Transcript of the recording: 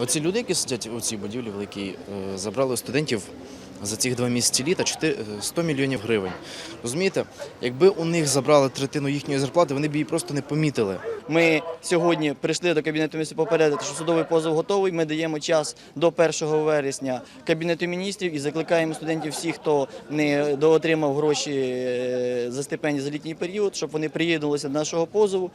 Оці люди, які сидять у цій будівлі великій, е, забрали у студентів за ці два місяці літа чотири- е, 100 мільйонів гривень. Розумієте, якби у них забрали третину їхньої зарплати, вони б її просто не помітили. Ми сьогодні прийшли до кабінету міністрів попередити, що судовий позов готовий. Ми даємо час до 1 вересня кабінету міністрів і закликаємо студентів всіх, хто не доотримав гроші е, за стипендії за літній період, щоб вони приєдналися до нашого позову